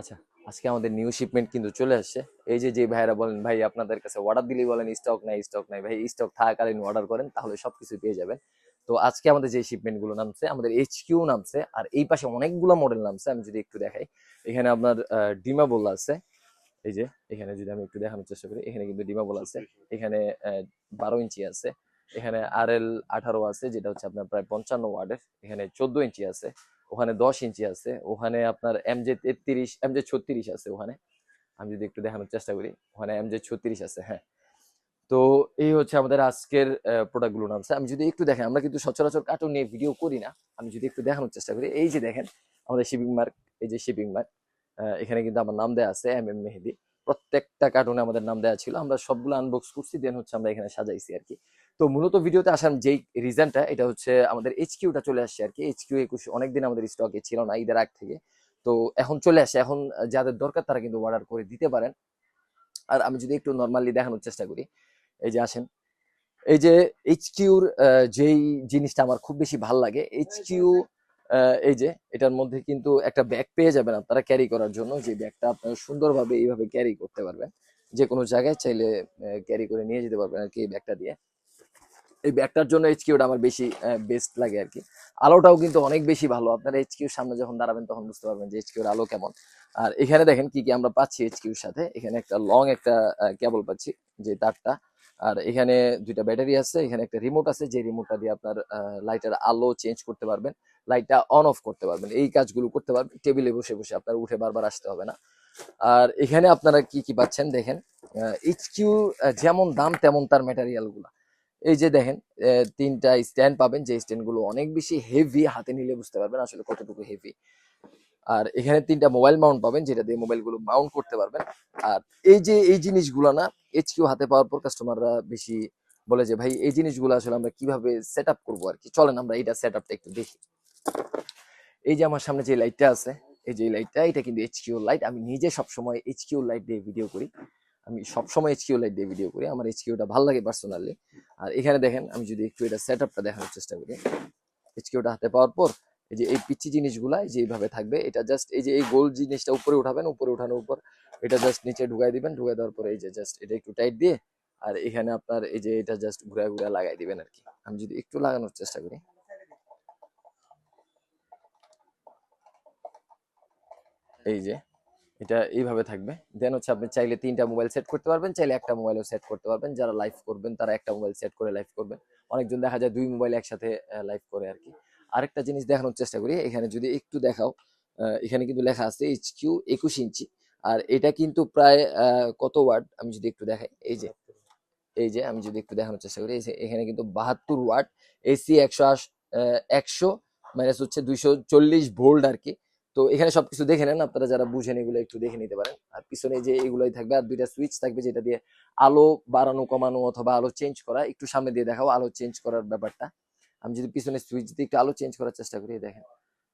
আচ্ছা আজকে আমাদের নিউ শিপমেন্ট কিন্তু চলে আসছে। এই যে যে ভাইয়েরা বলেন, ভাই, আপনাদের কাছে অর্ডার দিলেই বলেন স্টক নাই স্টক নাই, ভাই স্টক থাকাকালীন অর্ডার করেন, তাহলে সবকিছু পেয়ে যাবেন। তো আজকে আমাদের যে শিপমেন্টগুলো নামছে, আমাদের এইচ কিউ নামছে, আর এই পাশে অনেকগুলো মডেল নামছে, আমি যদি একটু দেখাই। এখানে আপনার ডিমা বলা আছে। এই যে, এখানে যদি আমি একটু দেখানোর চেষ্টা করি, এখানে কিন্তু ডিমা বলা আছে। এখানে বারো ইঞ্চি আছে। এখানে আর এল আঠারো আছে, যেটা হচ্ছে আপনার প্রায় পঞ্চান্ন ওয়ার্ডের এখানে চোদ্দ ইঞ্চি আছে। ওখানে দশ ইঞ্চি আছে, ওখানে আপনার এম জে তেত্রিশ, এম জে ছত্রিশ আছে ওখানে। আমি যদি একটু দেখানোর চেষ্টা করি, ওখানে এম জে ছত্রিশ আছে হ্যাঁ। তো এই হচ্ছে আমাদের আজকের প্রোডাক্টগুলো নামছে আমি যদি একটু দেখেন, আমরা কিন্তু সচরাচর কার্টুন নিয়ে ভিডিও করি না। আমি যদি একটু দেখানোর চেষ্টা করি, এই যে দেখেন, আমাদের শিপিং মার্ক এই যে শিপিং মার্ক এখানে কিন্তু আমার নাম দেওয়া আছে, এম এম মেহেদি। প্রত্যেকটা কার্টুনে আমাদের নাম দেওয়া ছিল, আমরা সবগুলো আনবক্স করছি দেন হচ্ছে আমরা এখানে সাজাইছি আর কি। তো মূলত ভিডিওতে আসার যেই রিজনটা এটা হচ্ছে আমাদের এইচ কিউটা চলে আসছে আর কি এইচ কিউ একুশ অনেকদিন আমাদের স্টকে ছিল না ঈদের আগ থেকে। তো এখন চলে আসে। এখন যাদের দরকার তারা কিন্তু অর্ডার করে দিতে পারেন। আর আমি যদি একটু নর্মালি দেখানোর চেষ্টা করি এই যে আসেন। এই যে এইচ কিউর যেই জিনিসটা আমার খুব বেশি ভালো লাগে এইচ কিউ এই যে এটার মধ্যে কিন্তু একটা ব্যাগ পেয়ে যাবেন আপনারা ক্যারি করার জন্য। যে ব্যাগটা আপনারা সুন্দরভাবে এইভাবে ক্যারি করতে পারবেন। যে কোনো জায়গায় চাইলে ক্যারি করে নিয়ে যেতে পারবেন আর কি এই ব্যাগটা দিয়ে। এই ব্যাগটার জন্য এইচকিউটা আমার বেশি বেস্ট লাগে আর কি আলোটাও কিন্তু অনেক বেশি ভালো। আপনারা এইচকিউর সামনে যখন দাঁড়াবেন, তখন বুঝতে পারবেন যে এইচকিউর আলো কেমন। আর এখানে দেখেন কি কি আমরা পাচ্ছি এইচকিউর সাথে। এখানে একটা লং একটা কেবল পাচ্ছি, যে তারটা। আর এখানে দুইটা ব্যাটারি আছে, এখানে একটা রিমোট আছে, যে রিমোটটা দিয়ে আপনার লাইটের আলো চেঞ্জ করতে পারবেন লাইটটা অন অফ করতে পারবেন। এই কাজগুলো করতে পারবেন টেবিলে বসে বসে আপনার উঠে বারবার আসতে হবে না। আর এখানে আপনারা কি কি পাচ্ছেন দেখেন এইচকিউ যেমন দাম তেমন তার ম্যাটেরিয়ালগুলা। এই যে দেখেন তিনটা স্ট্যান্ড পাবেন, যে স্ট্যান্ডগুলো অনেক বেশি হেভি হাতে নিলে বুঝতে পারবেন আসলে কতটুকু হেভি আর এখানে তিনটা মোবাইল মাউন্ট পাবেন, যেটা দিয়ে মোবাইলগুলো মাউন্ট করতে পারবেন। আর এই যে, এই জিনিসগুলো না এইচ কিউ হাতে পাওয়ার পর কাস্টমাররা বেশি বলে যে, ভাই, এই জিনিসগুলো আসলে আমরা কীভাবে সেট আপ করব আর কি? চলেন আমরা এইটা সেট আপটা একটু দেখি। এই যে আমার সামনে যে লাইটটা আছে, এই যে লাইটটা এটা কিন্তু এইচ কিউ লাইট আমি নিজে সবসময় এইচ কিউ লাইট দিয়ে ভিডিও করি। আমি সবসময় এইচ কিউ লাইট দিয়ে ভিডিও করি। আমার এইচ কিউটা ভালো লাগে পার্সোনালি আর এখানে দেখেন, আমি যদি একটু এটা সেট আপটা দেখানোর চেষ্টা করি। এইচ কিউটা হাতে পাওয়ার পর, এই যে এই পিচ্ছি জিনিসগুলা যে এইভাবে থাকবে, এটা জাস্ট এই যে এই গোল জিনিসটা উপরে উঠাবেন, উপরে উঠানোর উপর এটা জাস্ট নিচে ঢুকাই দিবেন, ঢুকাই দেওয়ার পরে এই যে জাস্ট এটা একটু টাইট দিয়ে, আর এখানে আপনার এই যে এটা জাস্ট ঘুরা ঘুরা লাগাই দিবেন আর কি আমি যদি একটু লাগানোর চেষ্টা করি। এই যে এটা এইভাবে থাকবে। দেন হচ্ছে আপনি চাইলে তিনটা মোবাইল সেট করতে পারবেন, চাইলে একটা মোবাইলও সেট করতে পারবেন। যারা লাইভ করবেন, তারা একটা মোবাইল সেট করে লাইভ করবেন। অনেকজন দেখা যায় দুই মোবাইল একসাথে লাইভ করে আর কি। আরেকটা জিনিস দেখানোর চেষ্টা করি, এখানে যদি একটু দেখাও এখানে কিন্তু লেখা আছে এইচ কিউ একুশ ইঞ্চি। আর এটা কিন্তু প্রায় কত ওয়ার্ড আমি যদি একটু দেখাই, এই যে এই যে, আমি যদি একটু দেখানোর চেষ্টা করি এখানে কিন্তু বাহাত্তর ওয়াট এসি একশো আশ একশো মাইনাস হচ্ছে দুইশো চল্লিশ ভোল্ট আর কি। তো এখানে সবকিছু দেখে নেন, আপনারা যারা বুঝেন এগুলো একটু দেখে নিতে পারেন। আর পিছনে যে এগুলোই থাকবে, আর দুইটা সুইচ থাকবে যেটা দিয়ে আলো বাড়ানো, কমানো অথবা আলো চেঞ্জ করা, একটু সামনে দিয়ে দেখাও আলো চেঞ্জ করার ব্যাপারটা। আমি যদি পিছনে সুইচ দিয়ে একটু আলো চেঞ্জ করার চেষ্টা করি দেখেন,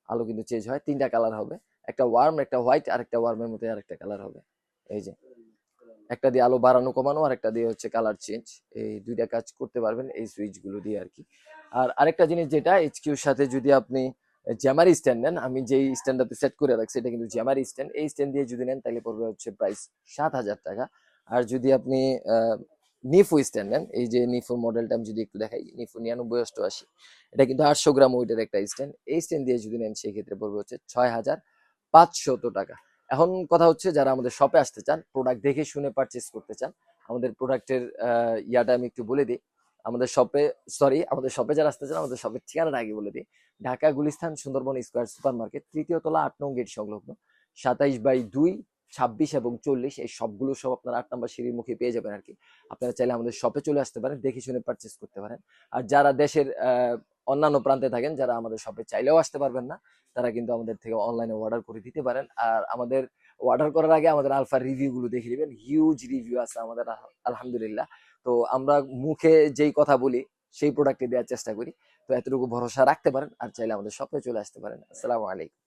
আলো কিন্তু চেঞ্জ হয়। তিনটা কালার হবে, একটা ওয়ার্ম একটা হোয়াইট আর একটা ওয়ার্মের মধ্যে আর একটা কালার হবে। এই যে, একটা দিয়ে আলো বাড়ানো, কমানো, আর একটা দিয়ে হচ্ছে কালার চেঞ্জ এই দুইটা কাজ করতে পারবেন এই সুইচগুলো দিয়ে আর কি। আর আরেকটা জিনিস যেটা এইচকিউর সাথে যদি আপনি জ্যামারি স্ট্যান্ড নেন, আমি যেই স্ট্যান্ডটাতে সেট করে রাখছি, এটা কিন্তু জ্যামারি স্ট্যান্ড এই স্ট্যান্ড দিয়ে যদি নেন তাহলে পড়বে হচ্ছে প্রাইস সাত হাজার টাকা। আর যদি আপনি নিফো স্ট্যান্ড নেন, এই যে নিফো মডেলটা আমি যদি একটু দেখাই নিফো নিরানব্বই অষ্টআশি, এটা কিন্তু আটশো গ্রাম ওয়েটের একটা স্ট্যান্ড এই স্ট্যান্ড দিয়ে যদি নেন সেই ক্ষেত্রে পড়বে হচ্ছে ছয় হাজার পাঁচশত টাকা। এখন কথা হচ্ছে যারা আমাদের শপে আসতে চান প্রোডাক্ট দেখে শুনে পারচেস করতে চান, আমাদের প্রোডাক্টের ইয়াটা আমি একটু বলে দিই। আমাদের শপে সরি আমাদের শপে যারা আসতে চান আমাদের শপের ঠিকানাটা আগে বলে দিই। Dhaka, Gulistan, Sundarban square super market তৃতীয় তলা, আট নং গেট সংলগ্ন। সাতাইশ বাই দুই, ছাব্বিশ এবং চল্লিশ, এই সবগুলো সব আপনারা আট নম্বর সিঁড়ির মুখে পেয়ে যাবেন আর কি আপনারা চাইলে আমাদের শপে চলে আসতে পারেন, দেখে শুনে পারচেস করতে পারেন। আর যারা দেশের অন্যান্য প্রান্তে থাকেন, যারা আমাদের শপে চাইলেও আসতে পারবেন না, তারা কিন্তু আমাদের থেকে অনলাইনে অর্ডার করে দিতে পারেন। আর আমাদের অর্ডার করার আগে আমাদের আলফার রিভিউগুলো দেখে নেবেন। হিউজ রিভিউ আছে আমাদের আলহামদুলিল্লাহ। তো আমরা মুখে যেই কথা বলি, সেই প্রোডাক্টে দেওয়ার চেষ্টা করি। তো এতটুকু ভরসা রাখতে পারেন, আর চাইলে আমাদের শপে চলে আসতে পারেন। আসসালামু আলাইকুম।